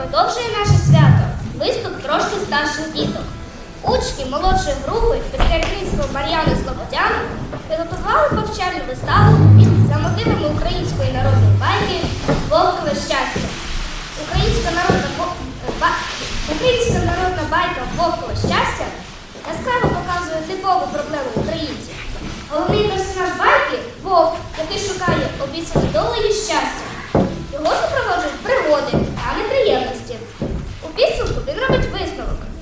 продовжує наше свято виступ трошки старших діток. Учні молодшої групи під Мар'яни Слободян підготували повчальну виставу за мотивами української народної байки Вовкове щастя. Українська народна, Українська народна байка Вовкове щастя яскраво показує типову проблему українців. Головний персонаж байки вовк, який шукає обіцяне долею щастя. Його супроводжують пригоди,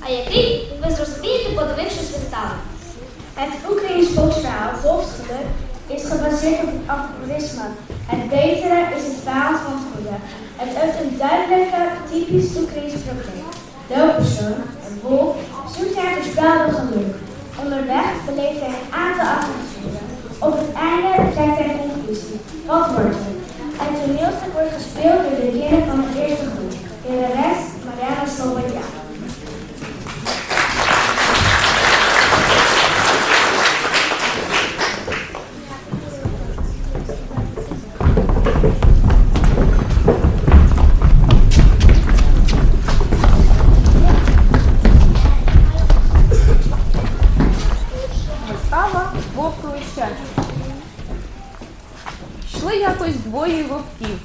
а який ви зрозумієте, подивившись виставу. Het Oekraïns volksverhaal Wolfsgeluk is gebaseerd op het aforisme. Het betere is het vijand van het goede. Het heeft een duidelijke, typisch Oekraïns probleem. De hoofdpersoon, een wolf, zoekt naar voorspelbaar geluk. Onderweg beleeft hij een aantal avonturen. Op het einde trekt hij een conclusie. Wat wordt het? Het toneelstuk wordt gespeeld door de kinderen van de eerste groep. In de rest, Mariana Slobodja. Якось двоє вовків.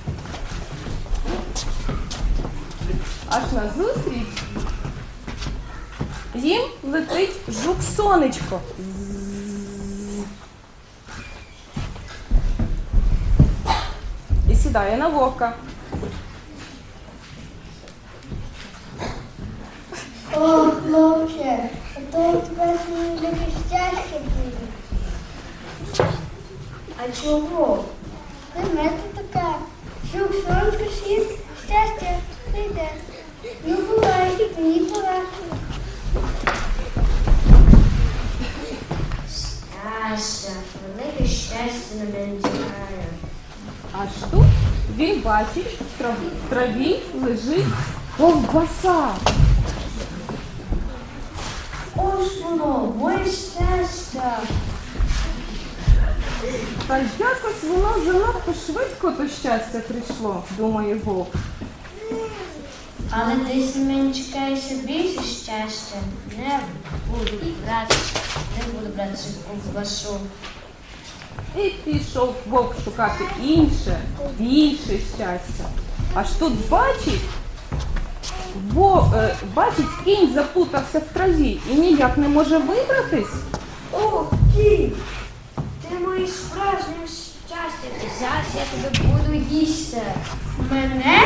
Аж назустріч їм летить жук сонечко. І сідає на вовка. О, хлопче, а то у таке щастя буде. А чого? Знаєте таке, що сонечко світ, щастя прийде. Ну, бувай, мені пора. Щастя, велике щастя на мене чекає. Аж тут він бачить, в трав- в траві лежить ковбаса. Ось воно, моє щастя. Та якось воно занадто швидко то щастя прийшло, думає вовк. Але десь мене чекає ще більше щастя. Не буду брати, не буду брати ковбасу. І пішов вовк шукати інше, більше щастя. Аж тут бачить, во, е, бачить, кінь запутався в траві і ніяк не може вибратись. О, ти! Ти моє справжнє щастя. Зараз я тебе буду їсти. Мене?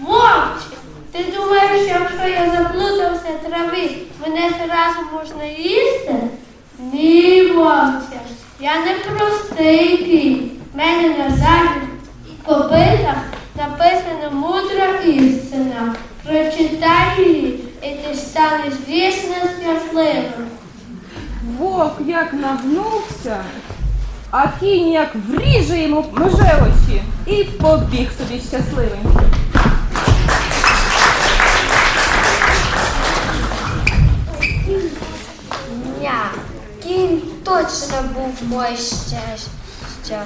Вовче, ти думаєш, якщо я заплутався в траві, мене зразу можна їсти? Ні, вовче, я не простий кінь. Мене на задніх копитах написана мудра істина. Прочитай її, і ти станеш вічно щасливим. Вовк як нагнувся, а кінь як вріже йому меже очі і побіг собі щасливий. Ня, кінь точно був моє щастя.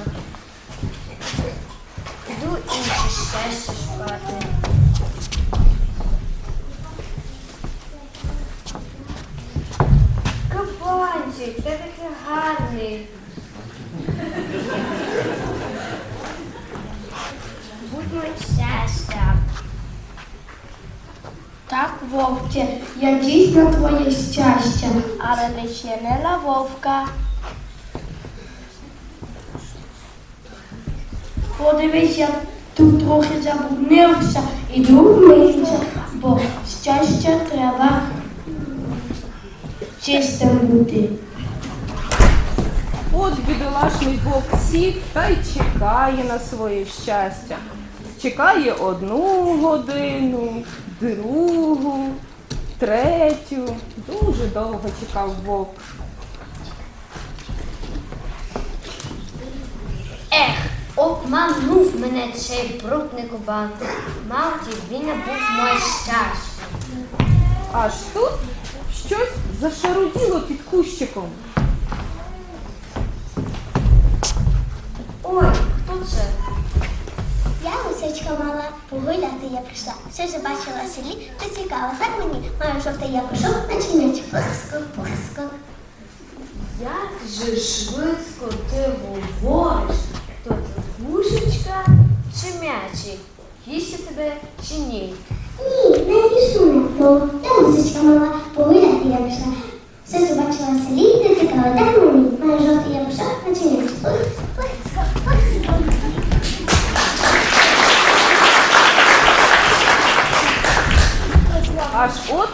Іду інше щастя шукати. Кабанчик, ти такий гарний. Будь моє щастя. Так, вовче, я дійсно твоє щастя, але не ще не на вовка. Подивись, я тут трохи забуднився, іду вмитися, бо щастя треба чистим бути. От бідолашний вовк сів та й чекає на своє щастя. Чекає одну годину, другу, третю. Дуже довго чекав вовк. Ех, обманув мене цей брудний кубан. Мавті, він не був моє щастя. Аж тут щось зашаруділо під кущиком. Ой, хто це? Я лисичка мала, погуляти я прийшла. Все ж бачила в селі, то цікаво. Так мені маю жовтий я пішов, наче м'яч поскок, поскок. Як же швидко ти говориш? То ти пушечка чи м'ячик? Їсти тебе чи ні? Ні, не не то. Я лисичка мала, Аж от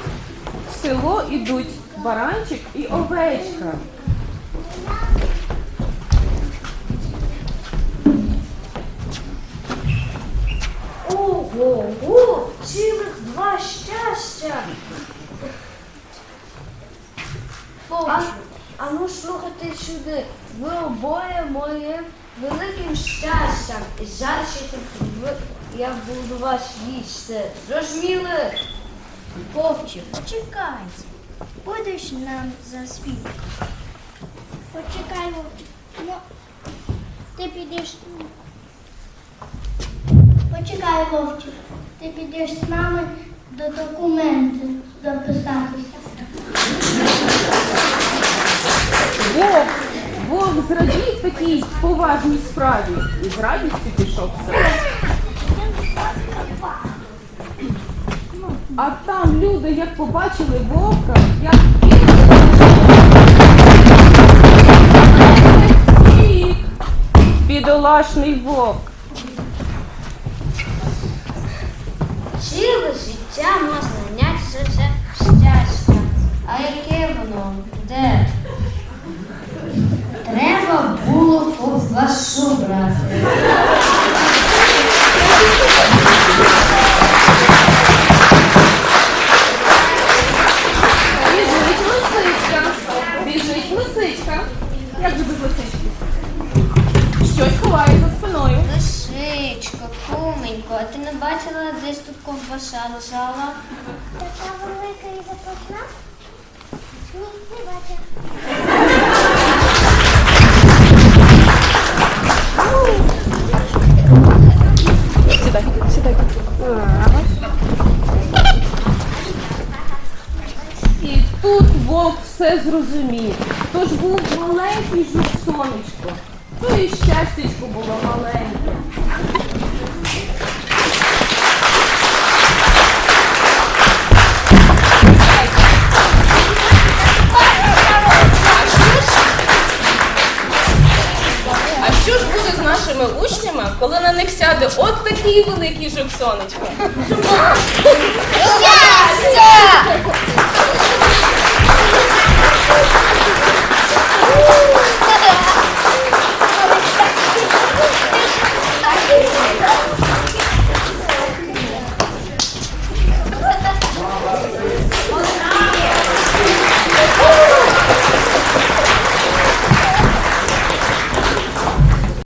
в село ідуть баранчик і овечка. Ого, цілих два щастя. А, а ну слухайте сюди, ви обоє моє великим щастям. І зараз я буду вас їсти. Зрозуміли? Вовче, почекайте. Будеш нам за свідка. Почекай, Вовче. Ну, ти підеш. Почекай, Вовче. Ти підеш з нами до документів записатися. Вовк, вовк зрадів такій поважній справі і з радістю пішов в село. А там люди, як побачили вовка, як втік. Бідолашний вовк. Ціле життя можна зайняти все щастя. А яке воно? Де? Треба було ковбасу брати. Лисичка. Як же без лисички? Щось ховає за спиною. Лисичко, куменько, а ти не бачила, десь тут ковбаса лежала? Така велика і запашна? Ні, не бачу. Сідай, сідай. І тут вовк все зрозумів був маленький жупсонечко. Ну і щастечко було маленьке. А що ж буде з нашими учнями, коли на них сяде от такий великий жоксонечко. Uhul.